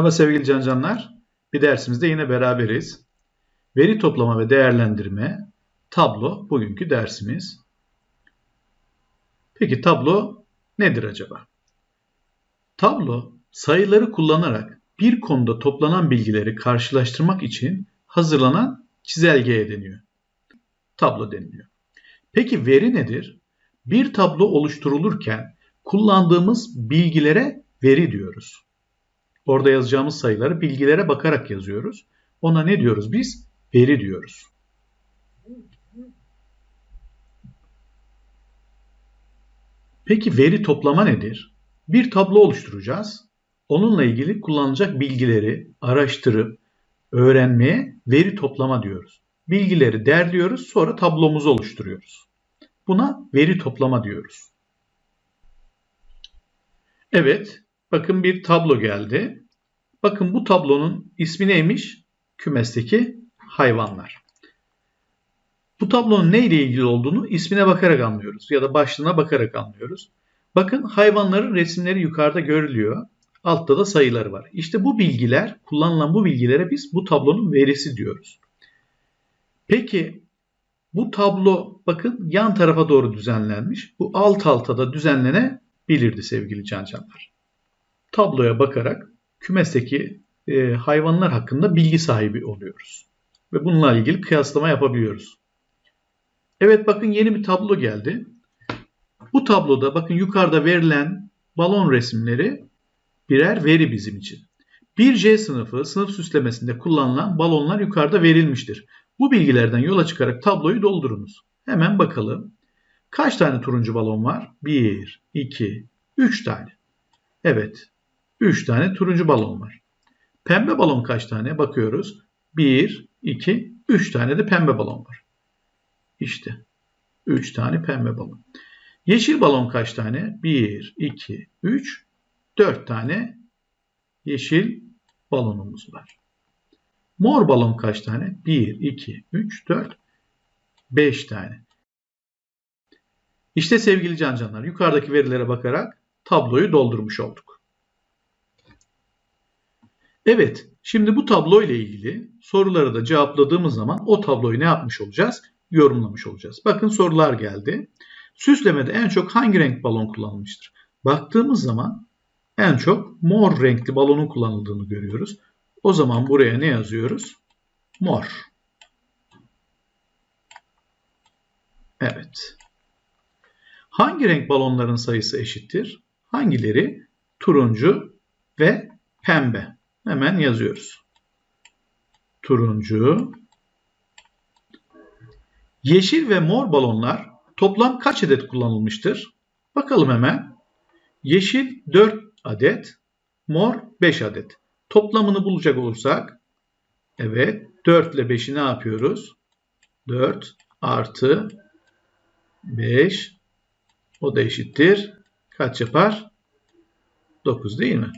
Merhaba sevgili cancanlar. Bir dersimizde yine beraberiz. Veri toplama ve değerlendirme, tablo bugünkü dersimiz. Peki tablo nedir acaba? Tablo sayıları kullanarak bir konuda toplanan bilgileri karşılaştırmak için hazırlanan çizelgeye deniyor. Tablo deniliyor. Peki veri nedir? Bir tablo oluşturulurken kullandığımız bilgilere veri diyoruz. Orada yazacağımız sayıları bilgilere bakarak yazıyoruz. Ona ne diyoruz biz? Veri diyoruz. Peki veri toplama nedir? Bir tablo oluşturacağız. Onunla ilgili kullanılacak bilgileri araştırıp öğrenmeye veri toplama diyoruz. Bilgileri derliyoruz, sonra tablomuzu oluşturuyoruz. Buna veri toplama diyoruz. Evet, bakın bir tablo geldi. Bakın bu tablonun ismi neymiş? Kümesteki hayvanlar. Bu tablonun ne ile ilgili olduğunu ismine bakarak anlıyoruz ya da başlığına bakarak anlıyoruz. Bakın hayvanların resimleri yukarıda görülüyor. Altta da sayıları var. İşte bu bilgiler, kullanılan bu bilgilere biz bu tablonun verisi diyoruz. Peki bu tablo bakın yan tarafa doğru düzenlenmiş. Bu alt alta da düzenlenebilirdi sevgili cancanlar. Tabloya bakarak kümesteki e, hayvanlar hakkında bilgi sahibi oluyoruz. Ve bununla ilgili kıyaslama yapabiliyoruz. Evet bakın yeni bir tablo geldi. Bu tabloda bakın yukarıda verilen balon resimleri birer veri bizim için. 1C sınıfı sınıf süslemesinde kullanılan balonlar yukarıda verilmiştir. Bu bilgilerden yola çıkarak tabloyu doldurunuz. Hemen bakalım. Kaç tane turuncu balon var? 1, 2, 3 tane. Evet. 3 tane turuncu balon var. Pembe balon kaç tane? Bakıyoruz. 1, 2, 3 tane de pembe balon var. İşte 3 tane pembe balon. Yeşil balon kaç tane? 1, 2, 3, 4 tane yeşil balonumuz var. Mor balon kaç tane? 1, 2, 3, 4, 5 tane. İşte sevgili cancanlar yukarıdaki verilere bakarak tabloyu doldurmuş olduk. Evet, şimdi bu tablo ile ilgili soruları da cevapladığımız zaman o tabloyu ne yapmış olacağız? Yorumlamış olacağız. Bakın sorular geldi. Süslemede en çok hangi renk balon kullanılmıştır? Baktığımız zaman en çok mor renkli balonun kullanıldığını görüyoruz. O zaman buraya ne yazıyoruz? Mor. Evet. Hangi renk balonların sayısı eşittir? Hangileri? Turuncu ve pembe. Hemen yazıyoruz. Turuncu. Yeşil ve mor balonlar toplam kaç adet kullanılmıştır? Bakalım hemen. Yeşil 4 adet, mor 5 adet. Toplamını bulacak olursak evet 4 ile 5'i ne yapıyoruz? 4 artı 5 o da eşittir. Kaç yapar? 9 değil mi?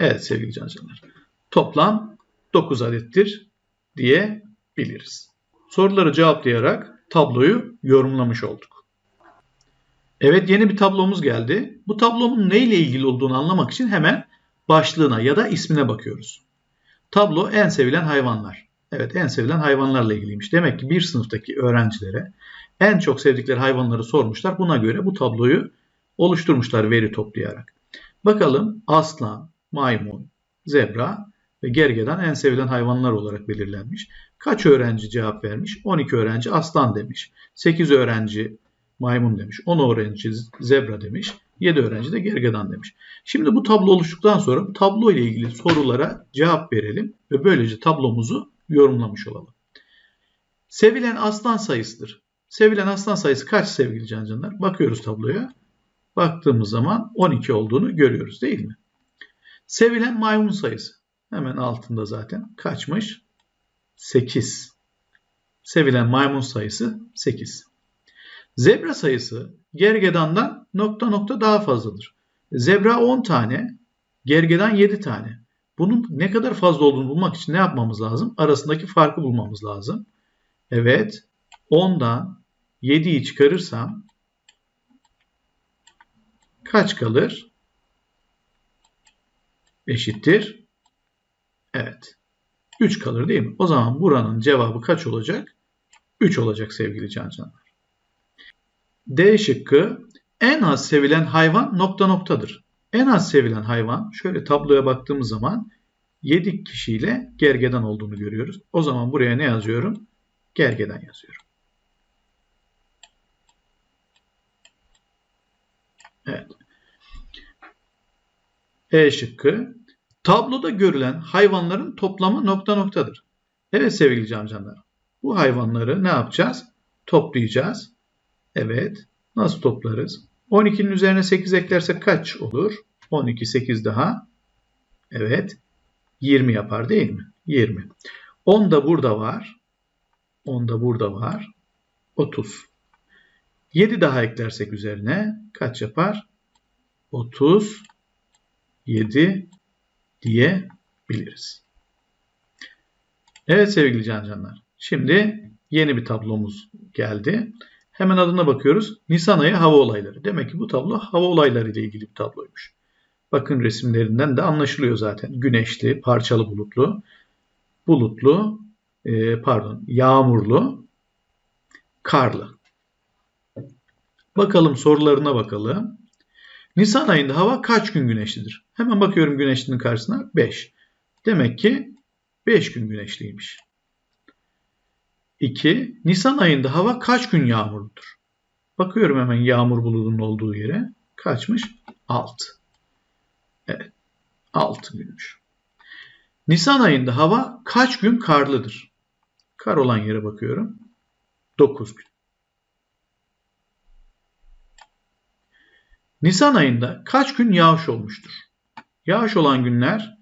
Evet sevgili cancanlar. Toplam 9 adettir diyebiliriz. Soruları cevaplayarak tabloyu yorumlamış olduk. Evet yeni bir tablomuz geldi. Bu tablonun neyle ilgili olduğunu anlamak için hemen başlığına ya da ismine bakıyoruz. Tablo en sevilen hayvanlar. Evet en sevilen hayvanlarla ilgiliymiş. Demek ki bir sınıftaki öğrencilere en çok sevdikleri hayvanları sormuşlar. Buna göre bu tabloyu oluşturmuşlar veri toplayarak. Bakalım aslan, maymun, zebra ve gergedan en sevilen hayvanlar olarak belirlenmiş. Kaç öğrenci cevap vermiş? 12 öğrenci aslan demiş. 8 öğrenci maymun demiş. 10 öğrenci zebra demiş. 7 öğrenci de gergedan demiş. Şimdi bu tablo oluştuktan sonra bu tablo ile ilgili sorulara cevap verelim ve böylece tablomuzu yorumlamış olalım. Sevilen aslan sayısıdır. Sevilen aslan sayısı kaç sevgili cancanlar? Bakıyoruz tabloya. Baktığımız zaman 12 olduğunu görüyoruz değil mi? Sevilen maymun sayısı. Hemen altında zaten kaçmış? 8. Sevilen maymun sayısı 8. Zebra sayısı gergedandan nokta nokta daha fazladır. Zebra 10 tane, gergedan 7 tane. Bunun ne kadar fazla olduğunu bulmak için ne yapmamız lazım? Arasındaki farkı bulmamız lazım. Evet, 10'dan 7'yi çıkarırsam kaç kalır? Eşittir. Evet. 3 kalır değil mi? O zaman buranın cevabı kaç olacak? 3 olacak sevgili cancanlar. D şıkkı en az sevilen hayvan nokta noktadır. En az sevilen hayvan şöyle tabloya baktığımız zaman 7 kişiyle gergedan olduğunu görüyoruz. O zaman buraya ne yazıyorum? Gergedan yazıyorum. Evet. E şıkkı. Tabloda görülen hayvanların toplamı nokta noktadır. Evet sevgili cancanlar. Bu hayvanları ne yapacağız? Toplayacağız. Evet. Nasıl toplarız? 12'nin üzerine 8 eklersek kaç olur? 12, 8 daha. Evet. 20 yapar değil mi? 20. 10 da burada var. 10 da burada var. 30. 7 daha eklersek üzerine kaç yapar? 37 diyebiliriz. Evet sevgili cancanlar. Şimdi yeni bir tablomuz geldi. Hemen adına bakıyoruz. Nisan ayı hava olayları. Demek ki bu tablo hava olayları ile ilgili bir tabloymuş. Bakın resimlerinden de anlaşılıyor zaten. Güneşli, parçalı bulutlu, bulutlu, e, pardon, yağmurlu, karlı. Bakalım sorularına bakalım. Nisan ayında hava kaç gün güneşlidir? Hemen bakıyorum güneşlinin karşısına 5. Demek ki 5 gün güneşliymiş. 2. Nisan ayında hava kaç gün yağmurludur? Bakıyorum hemen yağmur buludunun olduğu yere. Kaçmış? 6. Evet. 6 günmüş. Nisan ayında hava kaç gün karlıdır? Kar olan yere bakıyorum. 9 gün. Nisan ayında kaç gün yağış olmuştur? Yağış olan günler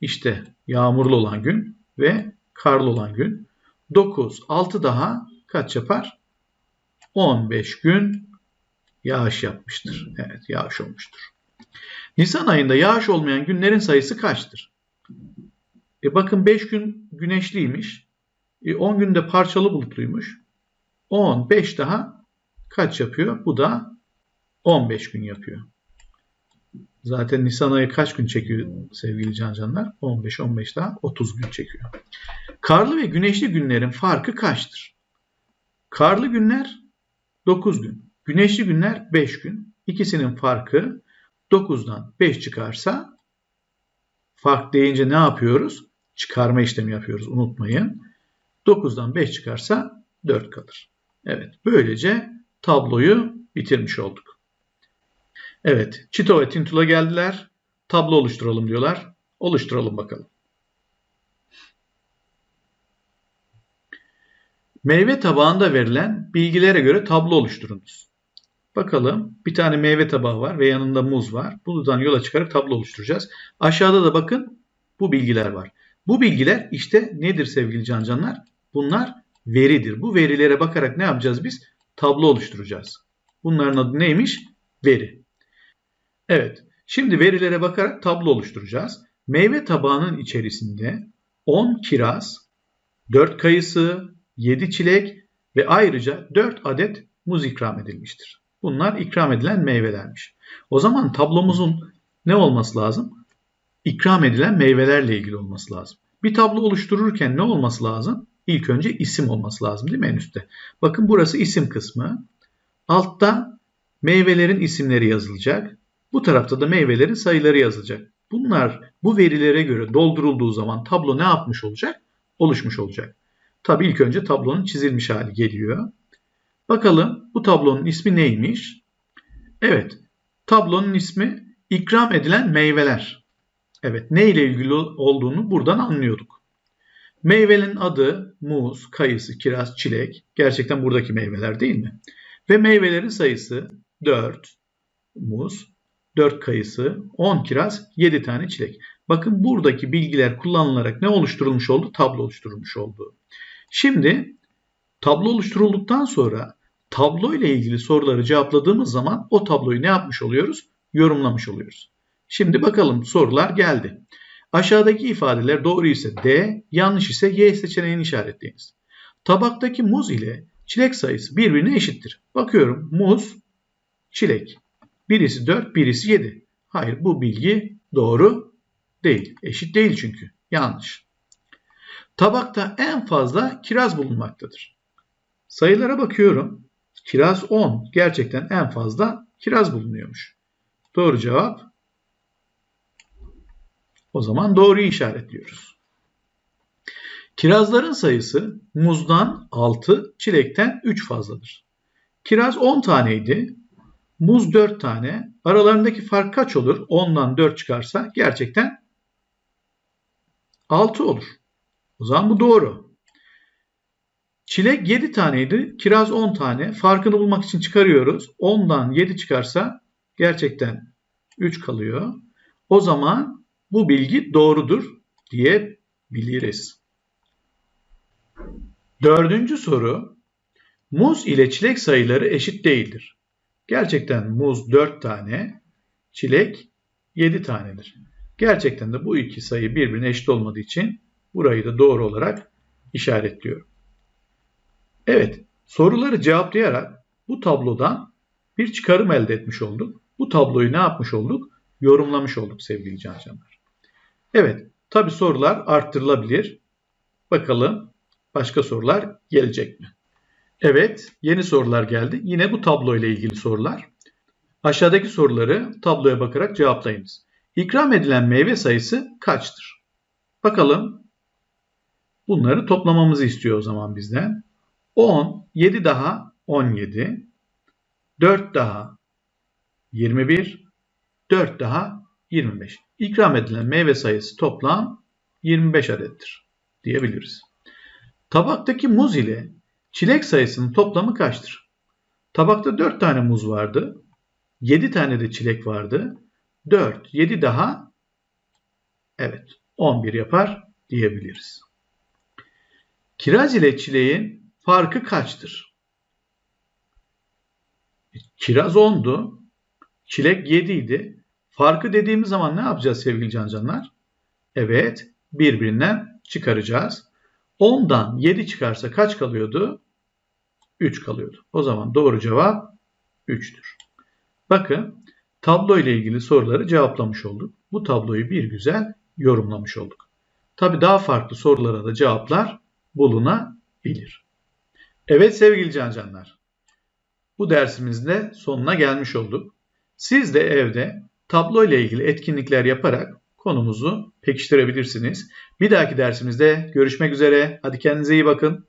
işte yağmurlu olan gün ve karlı olan gün. 9, 6 daha kaç yapar? 15 gün yağış yapmıştır. Evet yağış olmuştur. Nisan ayında yağış olmayan günlerin sayısı kaçtır? E bakın 5 gün güneşliymiş. E 10 günde parçalı bulutluymuş. 10, 5 daha kaç yapıyor? Bu da 15 gün yapıyor. Zaten Nisan ayı kaç gün çekiyor sevgili cancanlar? 15, 15 daha 30 gün çekiyor. Karlı ve güneşli günlerin farkı kaçtır? Karlı günler 9 gün. Güneşli günler 5 gün. İkisinin farkı 9'dan 5 çıkarsa fark deyince ne yapıyoruz? Çıkarma işlemi yapıyoruz unutmayın. 9'dan 5 çıkarsa 4 kalır. Evet böylece tabloyu bitirmiş olduk. Evet Çito ve Tintula geldiler. Tablo oluşturalım diyorlar. Oluşturalım bakalım. Meyve tabağında verilen bilgilere göre tablo oluşturunuz. Bakalım bir tane meyve tabağı var ve yanında muz var. Buradan yola çıkarak tablo oluşturacağız. Aşağıda da bakın bu bilgiler var. Bu bilgiler işte nedir sevgili cancanlar? Bunlar veridir. Bu verilere bakarak ne yapacağız biz? Tablo oluşturacağız. Bunların adı neymiş? Veri. Evet. Şimdi verilere bakarak tablo oluşturacağız. Meyve tabağının içerisinde 10 kiraz, 4 kayısı, 7 çilek ve ayrıca 4 adet muz ikram edilmiştir. Bunlar ikram edilen meyvelermiş. O zaman tablomuzun ne olması lazım? İkram edilen meyvelerle ilgili olması lazım. Bir tablo oluştururken ne olması lazım? İlk önce isim olması lazım değil mi en üstte? Bakın burası isim kısmı. Altta meyvelerin isimleri yazılacak. Bu tarafta da meyvelerin sayıları yazılacak. Bunlar bu verilere göre doldurulduğu zaman tablo ne yapmış olacak? Oluşmuş olacak. Tabii ilk önce tablonun çizilmiş hali geliyor. Bakalım bu tablonun ismi neymiş? Evet, tablonun ismi ikram edilen meyveler. Evet, ne ile ilgili olduğunu buradan anlıyorduk. Meyvenin adı muz, kayısı, kiraz, çilek. Gerçekten buradaki meyveler değil mi? Ve meyvelerin sayısı 4 muz, 4 kayısı, 10 kiraz, 7 tane çilek. Bakın buradaki bilgiler kullanılarak ne oluşturulmuş oldu? Tablo oluşturulmuş oldu. Şimdi tablo oluşturulduktan sonra tablo ile ilgili soruları cevapladığımız zaman o tabloyu ne yapmış oluyoruz? Yorumlamış oluyoruz. Şimdi bakalım sorular geldi. Aşağıdaki ifadeler doğru ise D, yanlış ise Y seçeneğini işaretleyiniz. Tabaktaki muz ile çilek sayısı birbirine eşittir. Bakıyorum muz, çilek. Birisi 4, birisi 7. Hayır bu bilgi doğru Değil. Eşit değil çünkü. Yanlış. Tabakta en fazla kiraz bulunmaktadır. Sayılara bakıyorum. Kiraz 10. Gerçekten en fazla kiraz bulunuyormuş. Doğru cevap. O zaman doğruyu işaretliyoruz. Kirazların sayısı muzdan 6, çilekten 3 fazladır. Kiraz 10 taneydi. Muz 4 tane. Aralarındaki fark kaç olur? 10'dan 4 çıkarsa gerçekten 6 olur. O zaman bu doğru. Çilek 7 taneydi. Kiraz 10 tane. Farkını bulmak için çıkarıyoruz. 10'dan 7 çıkarsa gerçekten 3 kalıyor. O zaman bu bilgi doğrudur diyebiliriz. Dördüncü soru. Muz ile çilek sayıları eşit değildir. Gerçekten muz 4 tane, çilek 7 tanedir. Gerçekten de bu iki sayı birbirine eşit olmadığı için burayı da doğru olarak işaretliyorum. Evet, soruları cevaplayarak bu tablodan bir çıkarım elde etmiş olduk. Bu tabloyu ne yapmış olduk? Yorumlamış olduk sevgili cancanlar. Evet, tabi sorular arttırılabilir. Bakalım başka sorular gelecek mi? Evet, yeni sorular geldi. Yine bu tablo ile ilgili sorular. Aşağıdaki soruları tabloya bakarak cevaplayınız. İkram edilen meyve sayısı kaçtır? Bakalım. Bunları toplamamızı istiyor o zaman bizden. 10, 7 daha 17, 4 daha 21, 4 daha 25. İkram edilen meyve sayısı toplam 25 adettir diyebiliriz. Tabaktaki muz ile çilek sayısının toplamı kaçtır? Tabakta 4 tane muz vardı. 7 tane de çilek vardı. 4, 7 daha evet 11 yapar diyebiliriz. Kiraz ile çileğin farkı kaçtır? Kiraz 10'du. Çilek 7 idi. Farkı dediğimiz zaman ne yapacağız sevgili cancanlar? Evet birbirinden çıkaracağız. 10'dan 7 çıkarsa kaç kalıyordu? 3 kalıyordu. O zaman doğru cevap 3'tür. Bakın tablo ile ilgili soruları cevaplamış olduk. Bu tabloyu bir güzel yorumlamış olduk. Tabi daha farklı sorulara da cevaplar bulunabilir. Evet sevgili cancanlar. Bu dersimizde sonuna gelmiş olduk. Siz de evde tablo ile ilgili etkinlikler yaparak konumuzu pekiştirebilirsiniz. Bir dahaki dersimizde görüşmek üzere. Hadi kendinize iyi bakın.